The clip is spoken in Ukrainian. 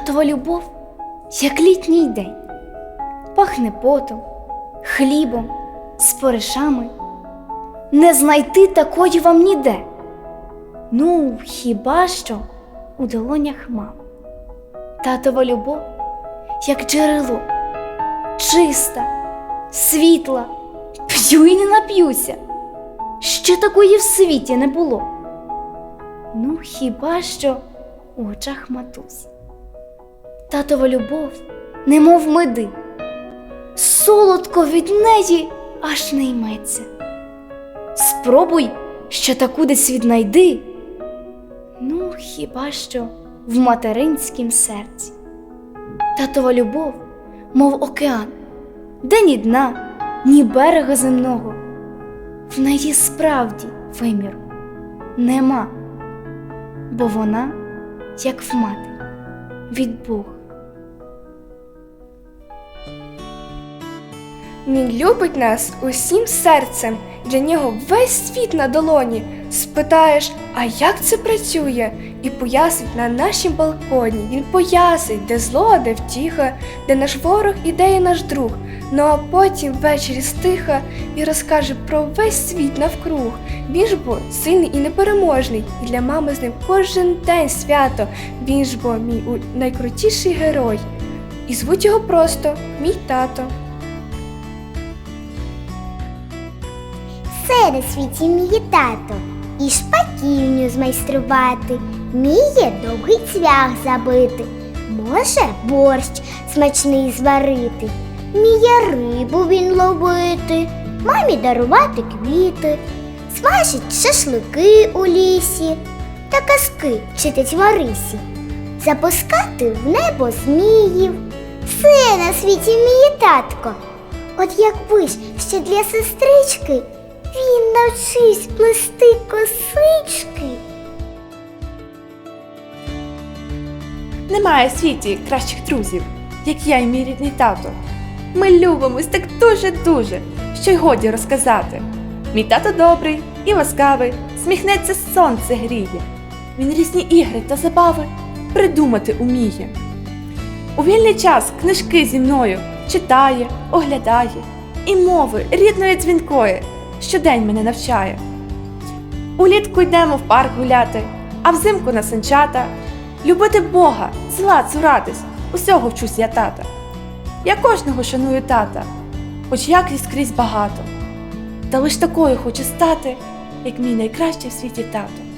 Татова любов, як літній день, пахне потом, хлібом, споришами. Не знайти такої вам ніде. Ну, хіба що у долонях мам. Татова любов, як джерело, чиста, світла, п'ю і не нап'юся. Ще такої в світі не було. Ну, хіба що у очах матусь. Татова любов, немов меди, солодко від неї аж не йметься. Спробуй ще таку десь віднайди. Ну, хіба що в материнськім серці. Татова любов, мов океан, де ні дна, ні берега земного. В неї справді виміру нема, бо вона, як в мати, від Бога. Він любить нас усім серцем, для нього весь світ на долоні. Спитаєш, а як це працює? І пояснить на нашім балконі. Він пояснить, де зло, де втіха, де наш ворог і де є наш друг. Ну а потім ввечері стиха і розкаже про весь світ навкруг. Він ж бо сильний і непереможний, і для мами з ним кожен день свято. Він ж бо мій найкрутіший герой. І звуть його просто мій тато. Все на світі вміє тато, і шпаківню змайструвати, вміє довгий цвях забити, може борщ смачний зварити, вміє рибу він ловити, мамі дарувати квіти, смажить шашлики у лісі. Та казки читать Марисі, запускати в небо зміїв. Все на світі вміє татко. От якби ж ще для сестрички він навчився плести косички. Немає в світі кращих друзів, як я і мій рідний тато. Ми любимось так дуже-дуже, що й годі розказати. Мій тато добрий і ласкавий, сміхнеться сонце гріє. Він різні ігри та забави придумати уміє. У вільний час книжки зі мною читає, оглядає, і мови рідної дзвінкої щодень мене навчає. Улітку йдемо в парк гуляти, а взимку на санчата. Любити Бога, зла цуратись, усього вчусь я тата. Я кожного шаную тата, хоч як і скрізь багато. Та лиш такою хочу стати, як мій найкращий в світі тато.